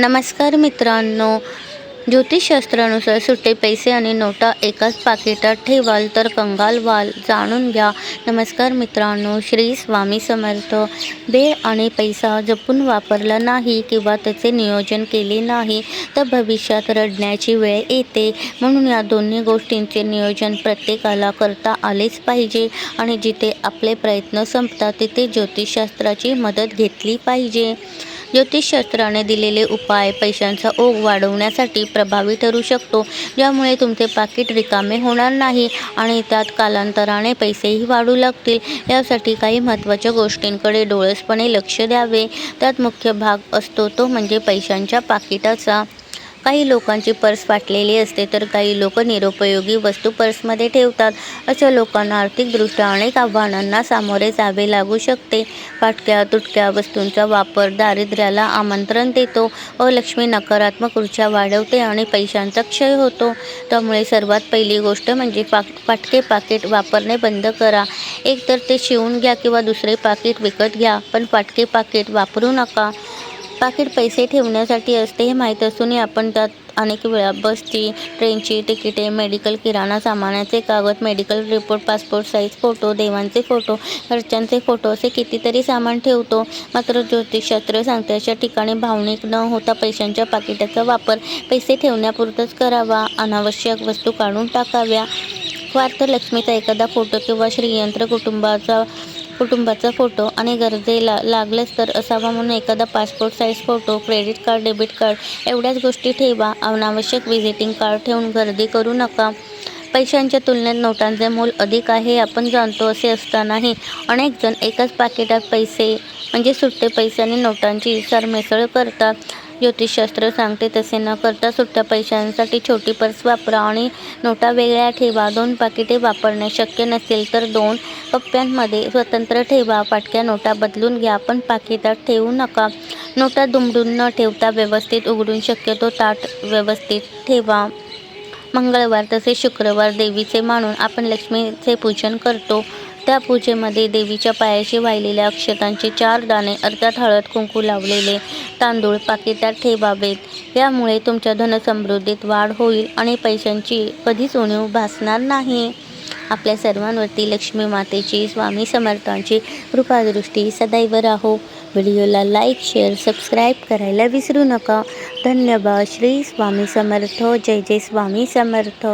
नमस्कार मित्रांनो. ज्योतिषशास्त्रानुसार सुट्टे पैसे आणि नोटा एकाच पाकिटात ठेवाल तर कंगाल व्हाल जाणून घ्या. नमस्कार मित्रांनो श्री स्वामी समर्थ. वेळ आणि पैसा जपून वापरला नाही किंवा त्याचे नियोजन केले नाही तर भविष्यात रडण्याची वेळ येते. म्हणून या दोन्ही गोष्टींचे नियोजन प्रत्येकाला करता आलेच पाहिजे आणि जिथे आपले प्रयत्न संपतात तिथे ज्योतिषशास्त्राची मदत घेतली पाहिजे. ज्योतिषशास्त्राने दिलेले उपाय पैशांचा ओघ वाढवण्यासाठी प्रभावी ठरू शकतो ज्यामुळे तुमचे पाकिट रिकामे होणार नाही आणि त्यात कालांतराने पैसेही वाढू लागतील. यासाठी काही महत्त्वाच्या गोष्टींकडे डोळसपणे लक्ष द्यावे. त्यात मुख्य भाग असतो तो म्हणजे पैशांच्या पाकिटाचा. काही लोकांची पर्स फाटलेली असते तर काही लोक निरुपयोगी वस्तू पर्समध्ये ठेवतात. अशा लोकांना आर्थिकदृष्ट्या अनेक आव्हानांना सामोरे जावे लागू शकते. फाटक्या तुटक्या वस्तूंचा वापर दारिद्र्याला आमंत्रण देतो. अलक्ष्मी नकारात्मक ऊर्जा वाढवते आणि पैशांचा क्षय होतो. त्यामुळे सर्वात पहिली गोष्ट म्हणजे पाक फाटके पाकिट वापरणे बंद करा. एकतर ते शिवून घ्या किंवा दुसरे पाकिट विकत घ्या पण फाटके पाकिट वापरू नका. पाकिट पैसे ठेवण्यासाठी असते हे माहीत असूनही आपण त्यात अनेक वेळा बसची ट्रेनची तिकिटे मेडिकल किराणा सामानाचे कागद medical report passport size photo देवांचे फोटो घरच्यांचे फोटो असे कितीतरी सामान ठेवतो. मात्र ज्योतिषशास्त्र सांगते अशा ठिकाणी भावनिक न होता पैशांच्या पाकिटाचा वापर पैसे ठेवण्यापुरतंच करावा. अनावश्यक वस्तू काढून टाकाव्या. वार्थ लक्ष्मीचा एखादा फोटो किंवा श्रीयंत्र कुटुंबाचा कुटुंबाचा फोटो आणि गरजेला लागलेच तर असावा म्हणून एखादा passport size photo credit card debit card एवढ्याच गोष्टी ठेवा. अनावश्यक व्हिजिटिंग कार्ड ठेवून गर्दी करू नका. पैशांच्या तुलनेत नोटांचे मोल अधिक आहे आपण जाणतो असे असतानाही अनेक जण एकाच पाकिटात पैसे म्हणजे सुट्टे पैसे आणि नोटांची सरमिसळ करतात. ज्योतिषशास्त्र सांगते तसे न करता सुट्ट्या पैशांसाठी छोटी पर्स वापरा आणि नोटा वेगळ्या ठेवा. दोन पाकिटे वापरणे शक्य नसेल तर दोन कप्प्यांमध्ये स्वतंत्र ठेवा. फाटक्या नोटा बदलून घ्या पण पाकिटात ठेवू नका. नोटा दुमडून न ठेवता व्यवस्थित उघडून शक्यतो ताट व्यवस्थित ठेवा. मंगळवार तसेच शुक्रवार देवीचे मानून आपण लक्ष्मीचे पूजन करतो. त्या पूजेमध्ये देवीच्या पायाशी वाहिलेल्या अक्षतांचे चार दाणे अर्थात हळद कुंकू लावलेले तांदूळ पाकिटात ठेवावेत. यामुळे तुमच्या धनसमृद्धीत वाढ होईल आणि पैशांची कधीच उणीव भासणार नाही. आपल्या सर्वांवरती लक्ष्मी मातेची स्वामी समर्थांची कृपादृष्टी सदैव राहो. व्हिडिओला लाईक शेअर सबस्क्राईब करायला विसरू नका. धन्यवाद. श्री स्वामी समर्थ. जय जय स्वामी समर्थ.